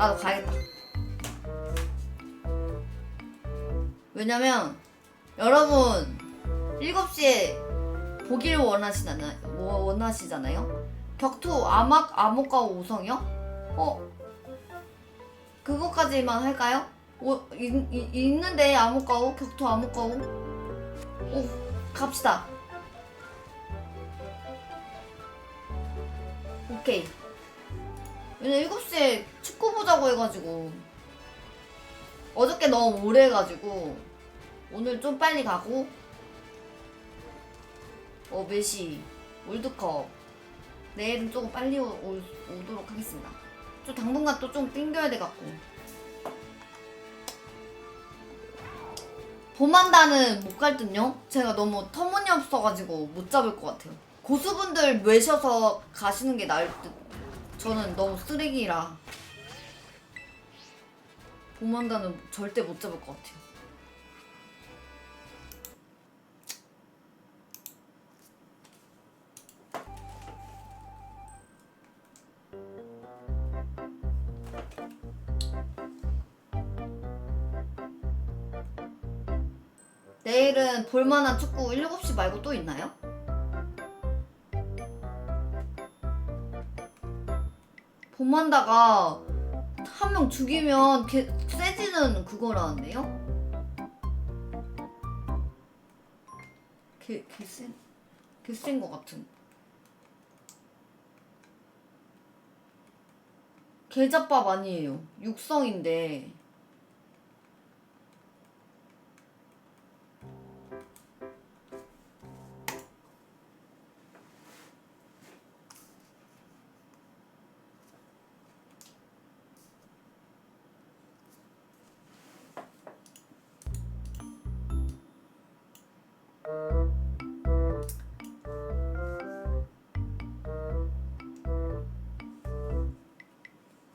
나도 가야겠다. 왜냐면 여러분 7시에 보길 원하시잖아요. 뭐 원하시잖아요. 격투 암흑 암흑과 오성이요? 어? 그거까지만 할까요? 오, 있, 있, 있는데 암흑과오 격투 암흑과오 오 갑시다. 오케이. 왜냐 7시에 축구 보자고 해가지고 어저께 너무 오래 해가지고 오늘 좀 빨리 가고. 어 메시 월드컵. 내일은 조금 빨리 오, 올- 오도록 하겠습니다. 좀 당분간 또 좀 땡겨야 돼갖고. 봄한다는 못 갈 듯요? 제가 너무 터무니없어가지고 못 잡을 것 같아요. 고수분들 외셔서 가시는 게 나을 듯 저는 너무 쓰레기라 봄한다는 절대 못 잡을 것 같아요 내일은 볼만한 축구 7시 말고 또 있나요? 봄만다가 한 명 죽이면 개, 세지는 그거라는데요? 개, 개센, 개센 것 같은. 계잡밥 아니에요. 육성인데.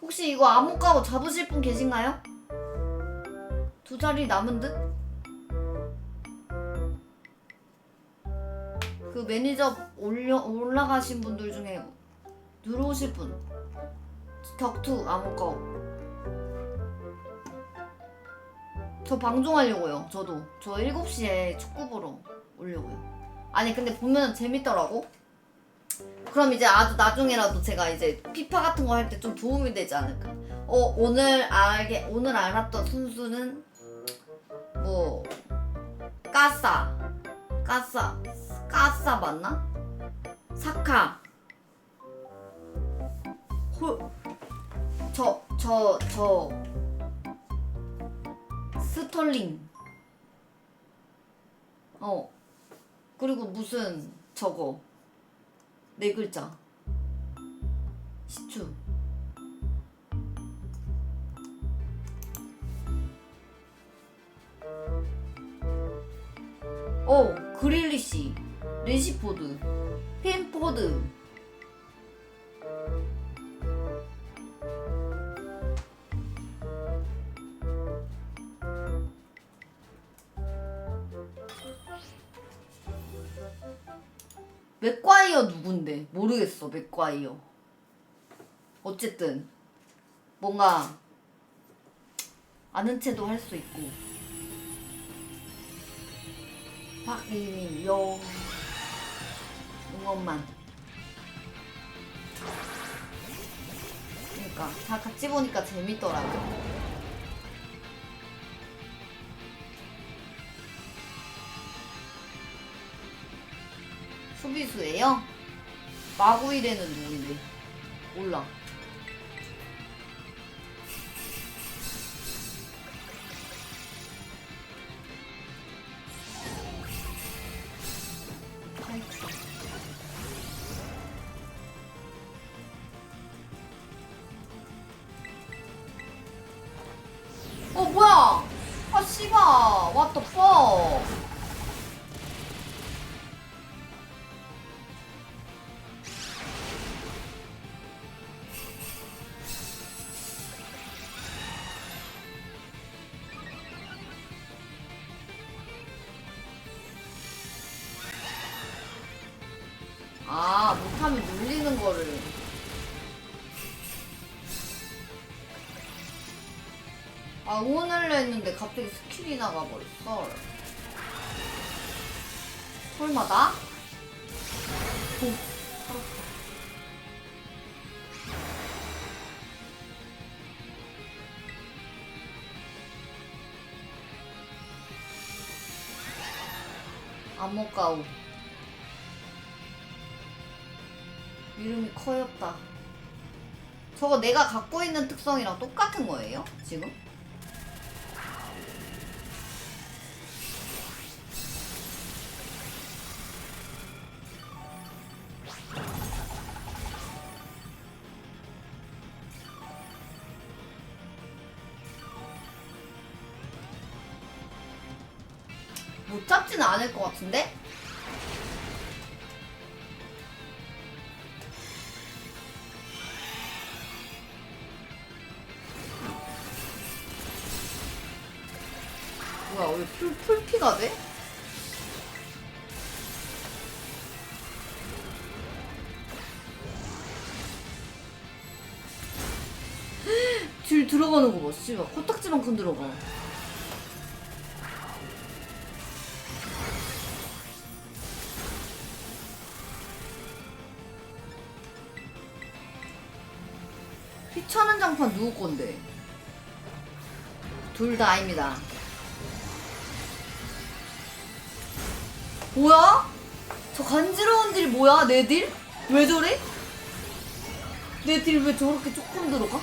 혹시 이거 암흑가고 잡으실 분 계신가요? 두 자리 남은 듯? 그 매니저 올려, 올라가신 분들 중에 들어오실 분. 격투 암흑가고 저 방송하려고요 저도. 저 7시에 축구 보러 오려고요. 아니 근데 보면 재밌더라고 그럼 이제 아주 나중에라도 제가 이제 피파 같은 거 할 때 좀 도움이 되지 않을까. 어 오늘 알게 오늘 알았던 선수는 뭐 까싸. 까싸. 까싸 맞나? 사카. 홀저 저 저. 스톨링. 어. 그리고 무슨 저거 네 글자. 시추. 어, 그릴리시, 레시포드, 펜포드. 맥과이어 누군데? 모르겠어, 맥과이어. 어쨌든, 뭔가, 아는 체도 할 수 있고. 박이님, 여. 응원만. 그러니까, 다 같이 보니까 재밌더라고. 수비수예요? 마구이레는 누군데? 몰라. 어 뭐야? 아 씨바, what the fuck? 갑자기 스킬이 나가버렸어 설마 나? 오 암호가우 이름이 커였다 저거 내가 갖고 있는 특성이랑 똑같은 거예요? 지금? 같은데? 뭐야 왜 풀, 풀피가 돼? 줄 들어가는 거 봐, 씨발. 코딱지만큼 들어가. 장판 누구 건데? 둘 다 아닙니다. 뭐야? 저 간지러운 딜 뭐야? 내 딜? 왜 저래? 내 딜 왜 저렇게 조금 들어가?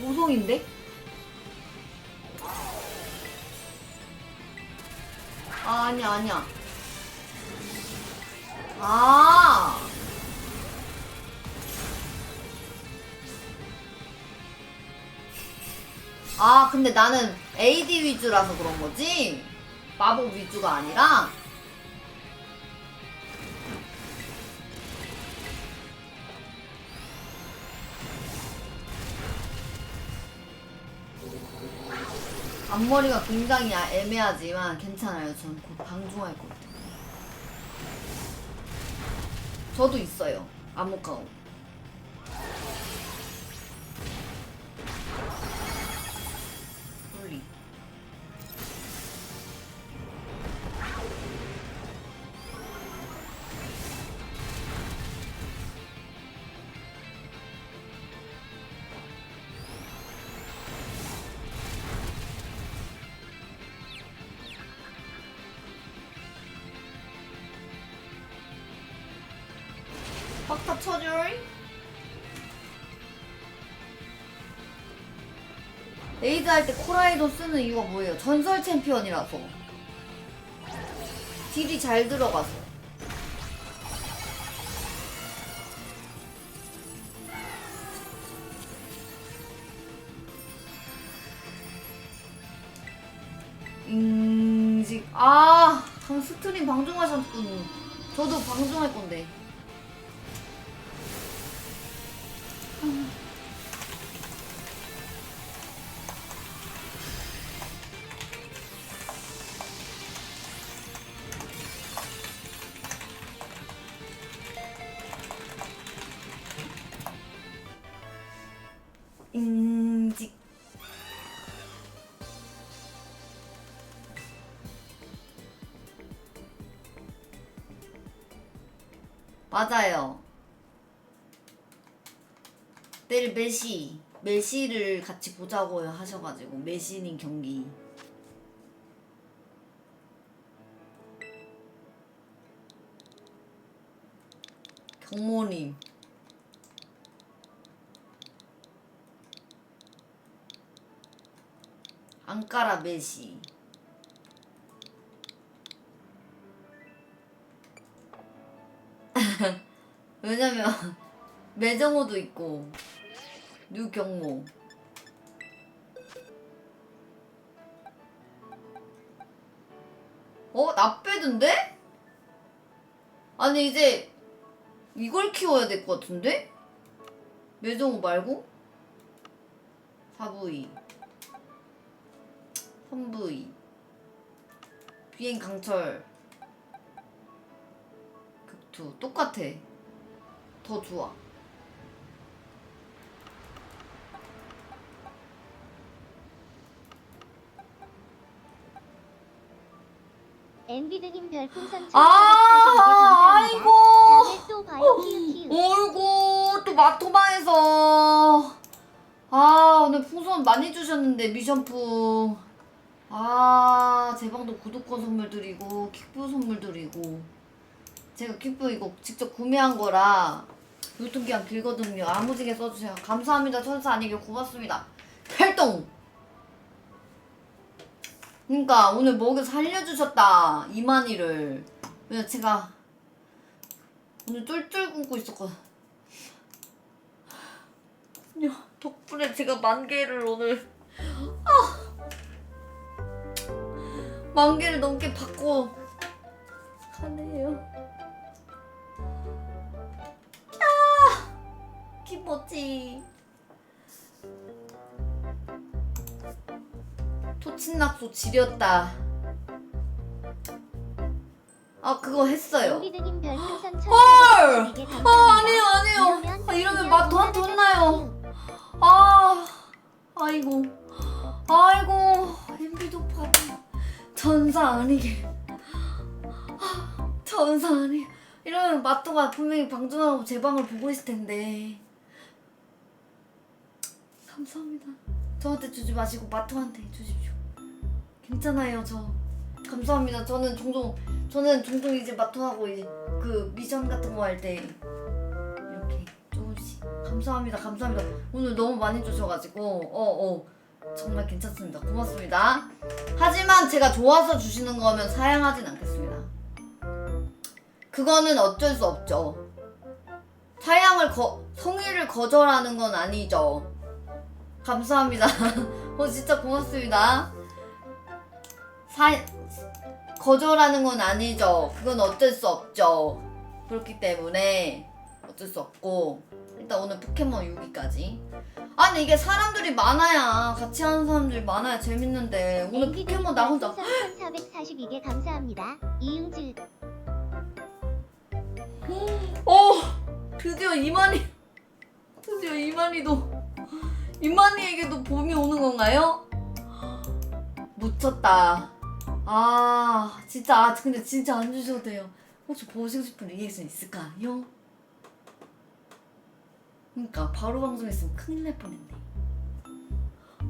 모성인데? 아, 아니야, 아니야. 아. 아, 근데 나는 AD 위주라서 그런 거지? 마법 위주가 아니라? 앞머리가 굉장히 아- 애매하지만 괜찮아요. 전곧 방종할 것 같아요. 저도 있어요. 암흑가오. 코라이도 쓰는 이유가 뭐예요? 전설 챔피언이라서. 딜이 잘 들어가서. 인직 아, 강 스트림 방송하셨군. 저도 방송할 건데. 인 맞아요. 내일 메시 메시를 같이 보자고 하셔가지고 메시님 경기. 경모님. 안까라 메시 왜냐면 매정호도 있고 류경모 어? 나빼든데? 아니 이제 이걸 키워야 될 것 같은데? 매정호 말고? 4부위 3부위 비행 강철 극투 똑같아 더 좋아. 엔비드님 별풍선 아, 1442개 아이고. 감사합니다. 다음에 또 봐요. 키우 키우. 어이구 또 마토마에서 아 오늘 풍선 많이 주셨는데 미션품 아 제 방도 구독권 선물 드리고 킥부 선물 드리고 제가 킥부 이거 직접 구매한 거라 유통기한 길거든요. 아무지게 써주세요. 감사합니다. 천사 아니게 고맙습니다. 활동! 그니까 오늘 먹여 살려주셨다. 이만희를. 왜냐 제가 오늘 쫄쫄 굶고 있었거든. 야, 덕분에 제가 만 개를 오늘 아, 만 개를 넘게 받고 가네요. 야, 기뻤지. 토친낙소 지렸다. 아 그거 했어요. 헐! 1442개 아. 아니에요 아니에요 아, 이러면 맛 저한테 혼나요 아 아이고 아이고 엠비도 파도 전사 아니게 아, 전사 아니게 이러면 마토가 분명히 방송하고 제 방을 보고 있을 텐데 감사합니다. 저한테 주지 마시고 마토한테 주십시오. 괜찮아요 저. 감사합니다. 저는 종종 저는 종종 이제 마토하고 이제 그 미션 같은 거 할 때 이렇게 조금씩 감사합니다 감사합니다. 오늘 너무 많이 주셔가지고 어 어. 정말 괜찮습니다. 고맙습니다. 하지만 제가 좋아서 주시는 거면 사양하진 않겠습니다. 그거는 어쩔 수 없죠. 사양을 거 성의를 거절하는 건 아니죠 감사합니다 어 진짜 고맙습니다 사 거절하는 건 아니죠. 그건 어쩔 수 없죠. 그렇기 때문에 어쩔 수 없고 일단 오늘 포켓몬 6위까지. 아 근데 이게 사람들이 많아야 같이 하는 사람들이 많아야 재밌는데 오늘 포켓몬 나 혼자 별풍선 1442개 감사합니다. 이응질 어 드디어 이만희 드디어 이만희도 이만희에게도 봄이 오는 건가요? 묻혔다. 아 진짜 아 근데 진짜 안 주셔도 돼요. 혹시 보시고 싶은 리액션 있을까요? 그러니까 바로 방송했으면 큰일 날 뻔했네.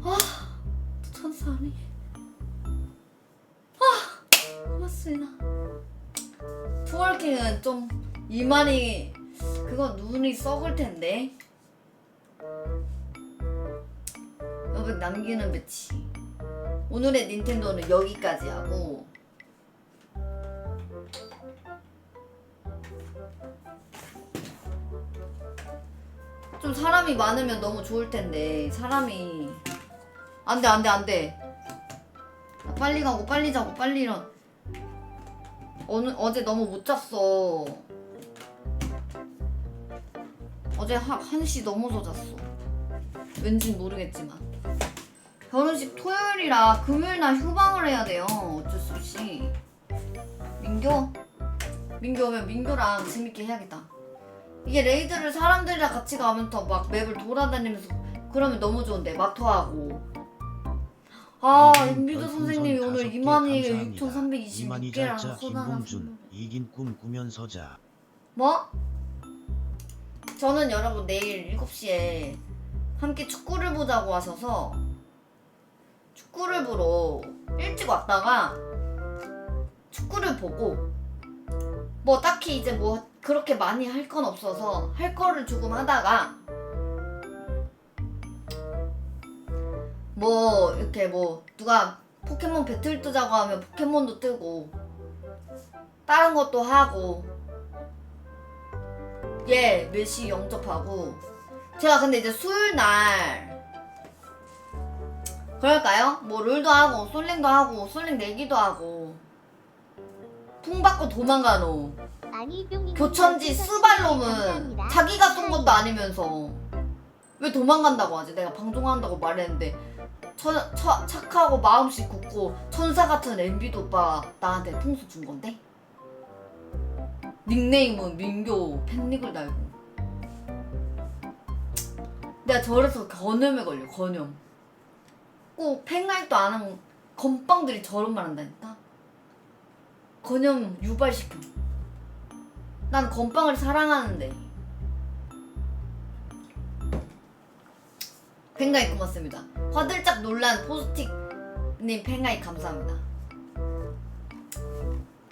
아 천사 아니. 아 고맙습니다. 투월킹은 좀 이만희 그건 눈이 썩을 텐데. 여백 남기는 배치. 오늘의 닌텐도는 여기까지 하고. 좀 사람이 많으면 너무 좋을 텐데 사람이. 안돼 안돼 안돼. 빨리 가고 빨리 자고 빨리 일어 어느 어제 너무 못 잤어. 어제 한 1시 넘어서 잤어. 왠지 모르겠지만 결혼식 토요일이라 금요일 날 휴방을 해야 돼요. 어쩔 수 없이. 민교? 민교 오면 민교랑 재밌게 해야겠다. 이게 레이드를 사람들이랑 같이 가면 더 막 맵을 돌아다니면서 그러면 너무 좋은데 마토하고. 아 임비도 선생님이 오늘 이만희 6,326개랑 이만희 쏟아놨어. 김봉준 이긴 꿈 꾸면서 자. 뭐? 저는 여러분 내일 7시에 함께 축구를 보자고 하셔서 축구를 보러 일찍 왔다가 축구를 보고 뭐 딱히 이제 뭐 그렇게 많이 할 건 없어서 할 거를 조금 하다가 뭐 이렇게 뭐 누가 포켓몬 배틀 뜨자고 하면 포켓몬도 뜨고 다른 것도 하고 예, 메시 영접하고 제가 근데 이제 수요일 날 그럴까요? 뭐 롤도 하고 솔랭도 하고 솔랭 내기도 하고 풍 받고 도망가노 교천지 별풍선 스발놈은 10개 감사합니다. 자기가 쏜 것도 아니면서 왜 도망간다고 하지? 내가 방송한다고 말했는데 천, 처, 착하고 마음씨 굳고 천사 같은 엠비도 오빠 나한테 통수 준 건데? 닉네임은 민교 팬닉을 달고 내가 저래서 건염에 걸려 건염 꼭 팽갈도 안 하고 건빵들이 저런 말 한다니까? 건염 유발시켜. 난 건빵을 사랑하는데. 팽가이 고맙습니다. 화들짝 놀란 포스틱님 팽가이 감사합니다.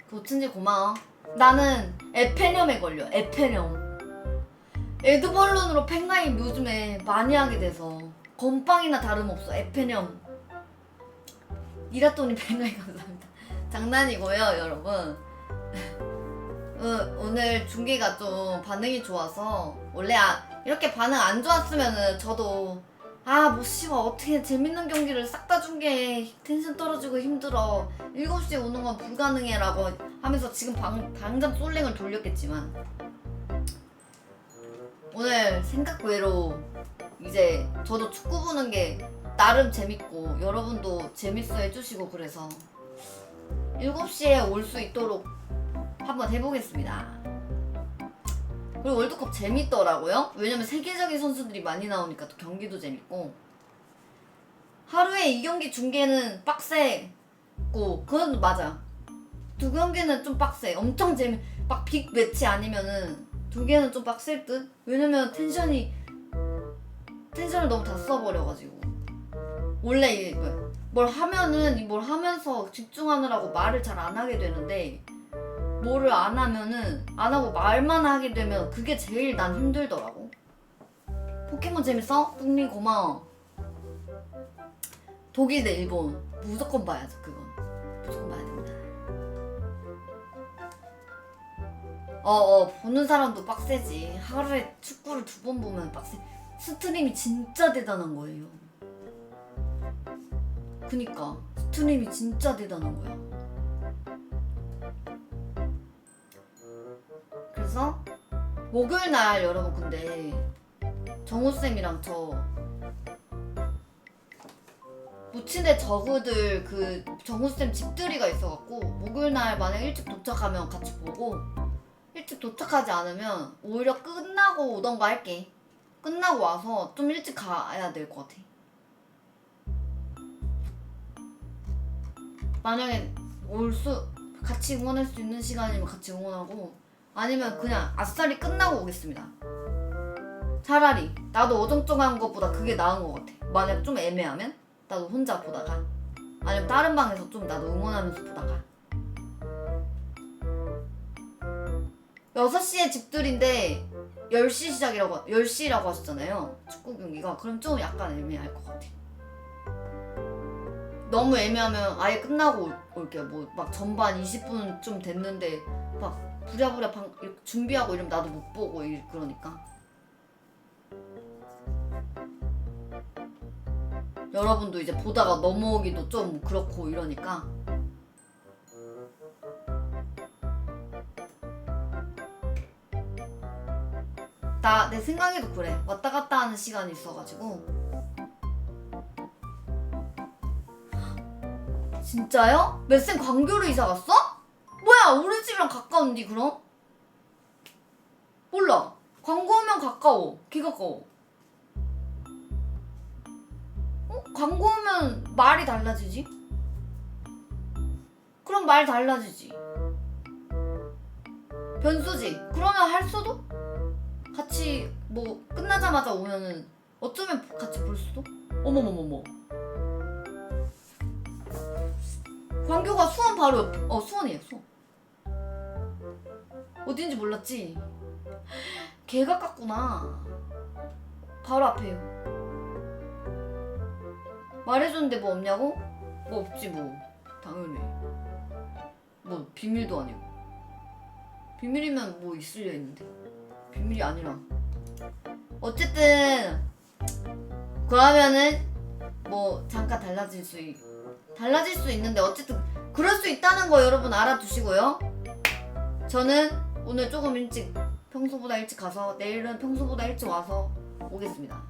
도친지 고마워. 나는 에페념에 걸려 에페념 에드벌룬으로 팽가임 요즘에 많이 하게 돼서 건빵이나 다름없어. 에페념 이라또니 팽가임 감사합니다. 장난이고요 여러분. 어, 오늘 중계가 좀 반응이 좋아서 원래 아, 이렇게 반응 안 좋았으면은 저도 아뭐 씨발 어떻게 재밌는 경기를 싹 다 중계 텐션 떨어지고 힘들어. 7시에 오는 건 불가능해 라고 하면서 지금 방, 당장 솔랭을 돌렸겠지만. 오늘 생각 외로 이제 저도 축구 보는 게 나름 재밌고 여러분도 재밌어 해주시고 그래서 7시에 올 수 있도록 한번 해보겠습니다. 그리고 월드컵 재밌더라고요. 왜냐면 세계적인 선수들이 많이 나오니까 또 경기도 재밌고 하루에 이 경기 중계는 빡세고 그건 맞아. 두 경기는 좀 빡세. 엄청 재미 막 빅 매치 아니면은 두 개는 좀 빡셀 듯. 왜냐면 텐션이 텐션을 너무 다 써버려가지고 원래 이뭘 하면은 이뭘 하면서 집중하느라고 말을 잘 안 하게 되는데 뭐를 안 하면은 안 하고 말만 하게 되면 그게 제일 난 힘들더라고. 포켓몬 재밌어? 뚱리 고마워. 독일 대 일본 무조건 봐야죠 그건 무조건 봐야 됩니다. 어어 보는 사람도 빡세지 하루에 축구를 두 번 보면 빡세. 스트림이 진짜 대단한 거예요. 그니까 스트림이 진짜 대단한 거야. 그래서 목요일 날 여러분 근데 정우 쌤이랑 저 무친대 저그들 그 정우 쌤 집들이가 있어갖고 목요일 날 만약 일찍 도착하면 같이 보고 일찍 도착하지 않으면 오히려 끝나고 오던가 할게. 끝나고 와서 좀 일찍 가야 될 것 같아. 만약에 올 수 같이 응원할 수 있는 시간이면 같이 응원하고 아니면 그냥 아싸리 끝나고 오겠습니다. 차라리 나도 어정쩡한 것보다 그게 나은 것 같아. 만약 좀 애매하면 나도 혼자 보다가 아니면 다른 방에서 좀 나도 응원하면서 보다가 6시에 집들인데 10시 시작이라고 10시라고 하셨잖아요. 축구 경기가. 그럼 좀 약간 애매할 것 같아. 너무 애매하면 아예 끝나고 올- 올게요. 뭐 막 전반 20분 좀 됐는데 막 부랴부랴 방, 준비하고 이러면 나도 못 보고 이- 그러니까. 여러분도 이제 보다가 넘어오기도 좀 그렇고 이러니까 나 내 생각에도 그래 왔다 갔다 하는 시간이 있어가지고 진짜요? 메센 광교로 이사 갔어? 뭐야 우리 집이랑 가까운디 그럼? 몰라 광고 오면 가까워 개 가까워 어? 광고 오면 말이 달라지지? 그럼 말 달라지지 변수지 그러면 할 수도? 같이 뭐 끝나자마자 오면은 어쩌면 같이 볼 수도? 어머머머머. 광교가 수원 바로 옆, 어 수원이에요 수원. 어딘지 몰랐지? 개 가깝구나. 바로 앞에요. 말해줬는데 뭐 없냐고? 뭐 없지 뭐. 당연히 뭐 비밀도 아니고. 비밀이면 뭐 있을 리 있는데 비밀이 아니라. 어쨌든 그러면은 뭐 잠깐 달라질 수 있, 달라질 수 있는데 어쨌든 그럴 수 있다는 거 여러분 알아두시고요. 저는 오늘 조금 일찍 평소보다 일찍 가서 내일은 평소보다 일찍 와서 오겠습니다.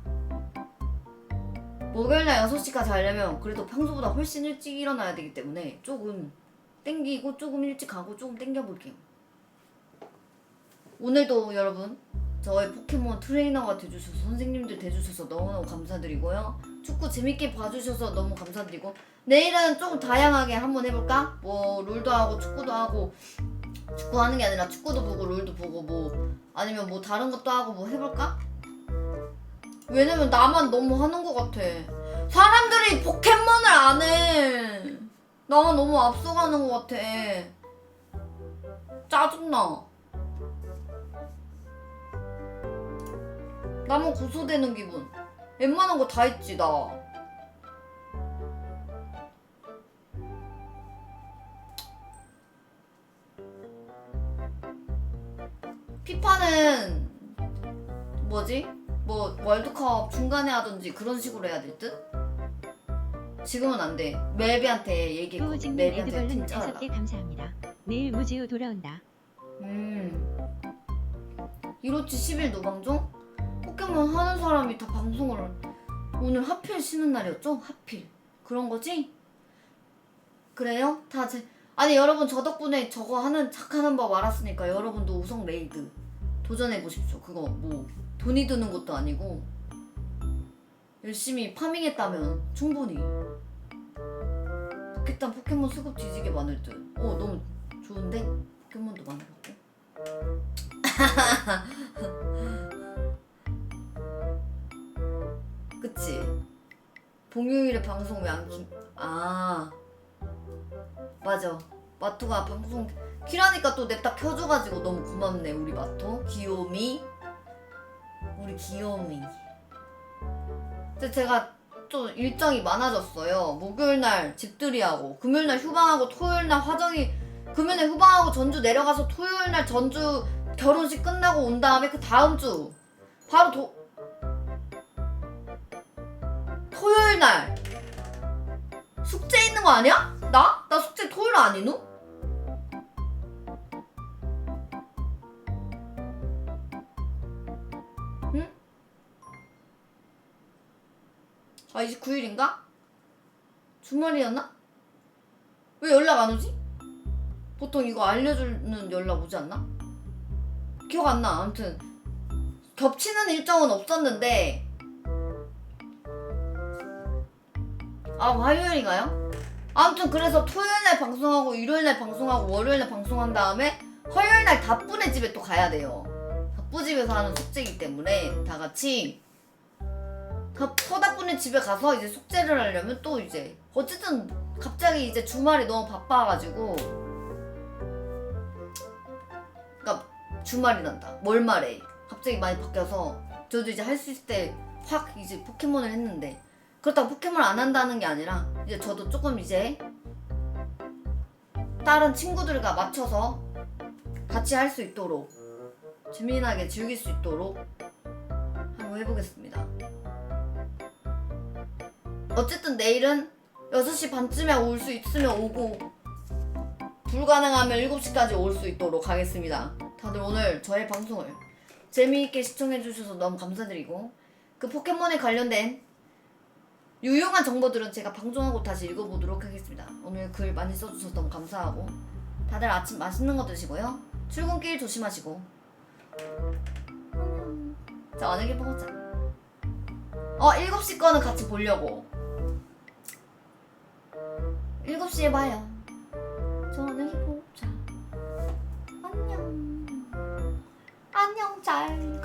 목요일날 6시까지 하려면 그래도 평소보다 훨씬 일찍 일어나야 되기 때문에 조금 땡기고 조금 일찍 가고 조금 땡겨볼게요. 오늘도 여러분 저의 포켓몬 트레이너가 돼주셔서 선생님들 돼주셔서 너무너무 감사드리고요. 축구 재밌게 봐주셔서 너무 감사드리고 내일은 좀 다양하게 한번 해볼까? 뭐 롤도 하고 축구도 하고 축구 하는 게 아니라 축구도 보고 롤도 보고 뭐 아니면 뭐 다른 것도 하고 뭐 해볼까? 왜냐면 나만 너무 하는 것 같아. 사람들이 포켓몬을 안 해. 나만 너무 앞서가는 것 같아. 짜증나. 나만 고소되는 기분. 웬만한 거 다 했지 나. 피파는 뭐지? 뭐 월드컵 중간에 하든지 그런 식으로 해야 될 듯? 지금은 안 돼. 멜비한테 후우증님 멜비한테 레드벌룬 진짜 다섯 개 감사합니다. 내일 무지우 돌아온다. 음. 이로치 10일 노방종? 포켓몬 하는 사람이 다 방송을 오늘 하필 쉬는 날이었죠? 하필 그런 거지? 그래요? 다 제... 아니 여러분 저 덕분에 저거 하는 착하는 법 알았으니까 여러분도 우성 레이드 도전해 보십시오. 그거 뭐 돈이 드는 것도 아니고 열심히 파밍했다면 충분히 포켓단 포켓몬 수급 뒤지게 많을 듯. 어 너무 좋은데? 포켓몬도 많아갖고 그치? 봉요일에 방송 왜 안 키? 아. 맞아. 마토가 방송 키라니까 또 냅다 켜줘가지고 너무 고맙네 우리 마토. 귀요미. 우리 귀요미. 근데 제가 또 일정이 많아졌어요. 목요일 날 집들이하고 금요일 날 휴방하고 토요일 날 화정이 금요일 날 휴방하고 전주 내려가서 토요일 날 전주 결혼식 끝나고 온 다음에 그 다음 주 바로 도 토요일 날 숙제 있는 거 아니야? 나? 나 숙제 토요일 아니누? 응? 아 29일인가? 주말이었나? 왜 연락 안 오지? 보통 이거 알려주는 연락 오지 않나? 기억 안 나. 아무튼 겹치는 일정은 없었는데 아 화요일인가요? 아무튼 그래서 토요일날 방송하고 일요일날 방송하고 월요일날 방송한 다음에 화요일날 다뿌네 집에 또 가야 돼요. 다뿌 집에서 하는 숙제이기 때문에 다 같이 서다뿌네 집에 가서 이제 숙제를 하려면 또 이제 어쨌든 갑자기 이제 주말이 너무 바빠가지고 그러니까 주말이 난다. 월말에 갑자기 많이 바뀌어서 저도 이제 할 수 있을 때 확 이제 포켓몬을 했는데 그렇다고 포켓몬 안 한다는 게 아니라 이제 저도 조금 이제 다른 친구들과 맞춰서 같이 할 수 있도록 재미나게 즐길 수 있도록 한번 해보겠습니다. 어쨌든 내일은 6시 반쯤에 올 수 있으면 오고 불가능하면 7시까지 올 수 있도록 하겠습니다. 다들 오늘 저의 방송을 재미있게 시청해주셔서 너무 감사드리고 그 포켓몬에 관련된 유용한 정보들은 제가 방송하고 다시 읽어보도록 하겠습니다. 오늘 글 많이 써주셔서 너무 감사하고 다들 아침 맛있는 거 드시고요. 출근길 조심하시고 음, 자 만약에 먹었자 어 7시 거는 같이 보려고 7시에 봐요. 저녁에 보자. 안녕. 안녕 잘